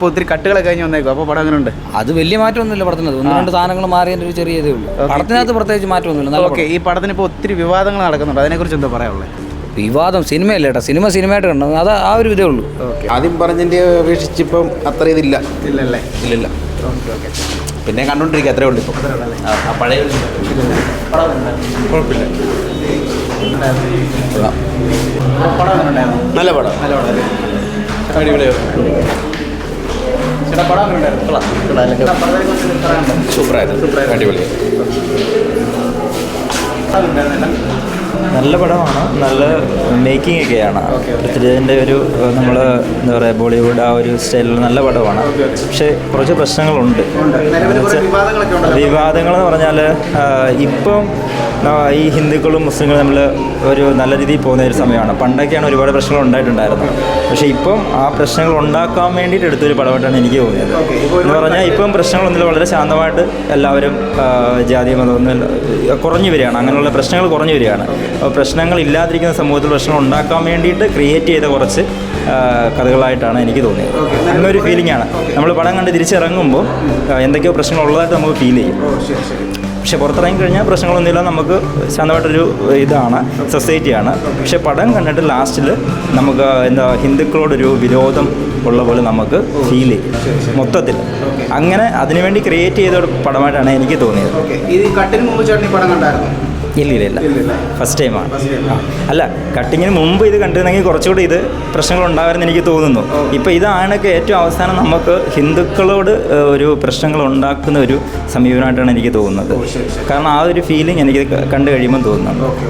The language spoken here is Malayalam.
ഇപ്പോൾ ഒത്തിരി കട്ടുകളൊക്കെ കഴിഞ്ഞ് വന്നേക്കും അപ്പോൾ പടം അങ്ങനെ ഉണ്ട് അത് വലിയ മാറ്റമൊന്നുമില്ല പടത്തിനത് ഒന്ന് രണ്ട് സാധനങ്ങൾ മാറിയതിന്റെ ഒരു ചെറിയ ഇതേ ഉള്ളൂ. പടത്തിനകത്ത് പ്രത്യേകിച്ച് മാറ്റമൊന്നുമില്ല. നല്ല ഓക്കെ ഈ പടത്തിന് ഇപ്പോൾ ഒത്തിരി വിവാദങ്ങൾ നടക്കുന്നുണ്ട്. അതിനെക്കുറിച്ച് എന്താ പറയാനുള്ളത് വിവാദം സിനിമയല്ല കേട്ടോ സിനിമ സിനിമയായിട്ട് കണ്ടത് അത് ആ ഒരു ഇതേ ഉള്ളൂ. ഓക്കെ. ആദ്യം പറഞ്ഞതിന്റെ അപേക്ഷിച്ച് ഇപ്പം അത്ര ഇതില്ല. ഇല്ലല്ലേ. ഇല്ലില്ല. Okay okay. പിന്നെ കണ്ടോണ്ടിരിക്കുക അത്രേ ഉള്ളൂ ഇപ്പം. ആ, പഴയ കുഴപ്പമില്ല. നല്ല പടം. നല്ല പടം അല്ലേ? സൂപ്പറായിരുന്നു. ഉണ്ടായിരുന്നില്ല? നല്ല പടമാണ്. നല്ല മേക്കിംഗ് ഒക്കെയാണ്. പൃഥ്വിരാജിന്റെ ഒരു നമ്മൾ എന്താ പറയുക ബോളിവുഡ് ആ ഒരു സ്റ്റൈലിൽ നല്ല പടമാണ്. പക്ഷേ കുറച്ച് പ്രശ്നങ്ങളുണ്ട്. എന്ന് പറഞ്ഞാൽ ഇപ്പം ഈ ഹിന്ദുക്കളും മുസ്ലിങ്ങളും നമ്മൾ ഒരു നല്ല രീതിയിൽ പോകുന്ന ഒരു സമയമാണ്. പണ്ടൊക്കെയാണ് ഒരുപാട് പ്രശ്നങ്ങൾ ഉണ്ടായിട്ടുണ്ടായിരുന്നത്. പക്ഷേ ഇപ്പം ആ പ്രശ്നങ്ങൾ ഉണ്ടാക്കാൻ വേണ്ടിയിട്ട് എടുത്തൊരു പടമായിട്ടാണ് എനിക്ക് തോന്നിയത്. എന്ന് പറഞ്ഞാൽ ഇപ്പം പ്രശ്നങ്ങളൊന്നും വളരെ ശാന്തമായിട്ട് എല്ലാവരും ജാതി മതമൊന്നും കുറഞ്ഞു വരികയാണ്. അങ്ങനെയുള്ള പ്രശ്നങ്ങൾ കുറഞ്ഞു വരികയാണ്. പ്രശ്നങ്ങൾ ഇല്ലാതിരിക്കുന്ന സമൂഹത്തിൽ പ്രശ്നം ഉണ്ടാക്കാൻ വേണ്ടിയിട്ട് ക്രിയേറ്റ് ചെയ്ത കുറച്ച് കഥകളായിട്ടാണ് എനിക്ക് തോന്നിയത്. അങ്ങനൊരു ഫീലിംഗ് ആണ്. നമ്മൾ പടം കണ്ട് തിരിച്ചിറങ്ങുമ്പോൾ എന്തൊക്കെയോ പ്രശ്നങ്ങൾ ഉള്ളതായിട്ട് നമുക്ക് ഫീൽ ചെയ്യും. പക്ഷെ പുറത്തിറങ്ങി കഴിഞ്ഞാൽ പ്രശ്നങ്ങളൊന്നുമില്ല. നമുക്ക് ശാന്തമായിട്ടൊരു ഇതാണ് സൊസൈറ്റിയാണ് പക്ഷെ പടം കണ്ടിട്ട് ലാസ്റ്റിൽ നമുക്ക് എന്താ ഹിന്ദുക്കളോടൊരു വിരോധം ഉള്ള പോലെ നമുക്ക് ഫീൽ ചെയ്യും. മൊത്തത്തിൽ അങ്ങനെ അതിനുവേണ്ടി ക്രിയേറ്റ് ചെയ്ത ഒരു പടമായിട്ടാണ് എനിക്ക് തോന്നിയത്. ഇത് കട്ടിന് മുമ്പ് ചേട്ടൻ ഈ പടം കണ്ടായിരുന്നു? ഇല്ല ഇല്ല ഇല്ല ഫസ്റ്റ് ടൈമാണ്. അല്ല കട്ടിങ്ങിന് മുമ്പ് ഇത് കണ്ടിരുന്നെങ്കിൽ കുറച്ചുകൂടി ഇത് പ്രശ്നങ്ങൾ ഉണ്ടാവുമെന്ന് എനിക്ക് തോന്നുന്നു. ഇപ്പോൾ ഇതാണൊക്കെ ഏറ്റവും അവസാനം നമുക്ക് ഹിന്ദുക്കളോട് ഒരു പ്രശ്നങ്ങൾ ഉണ്ടാക്കുന്ന ഒരു സമീപനമായിട്ടാണ് എനിക്ക് തോന്നുന്നത്. കാരണം ആ ഒരു ഫീലിംഗ് എനിക്ക് കണ്ടു കഴിയുമ്പോൾ തോന്നുന്നുണ്ട് ഓക്കെ.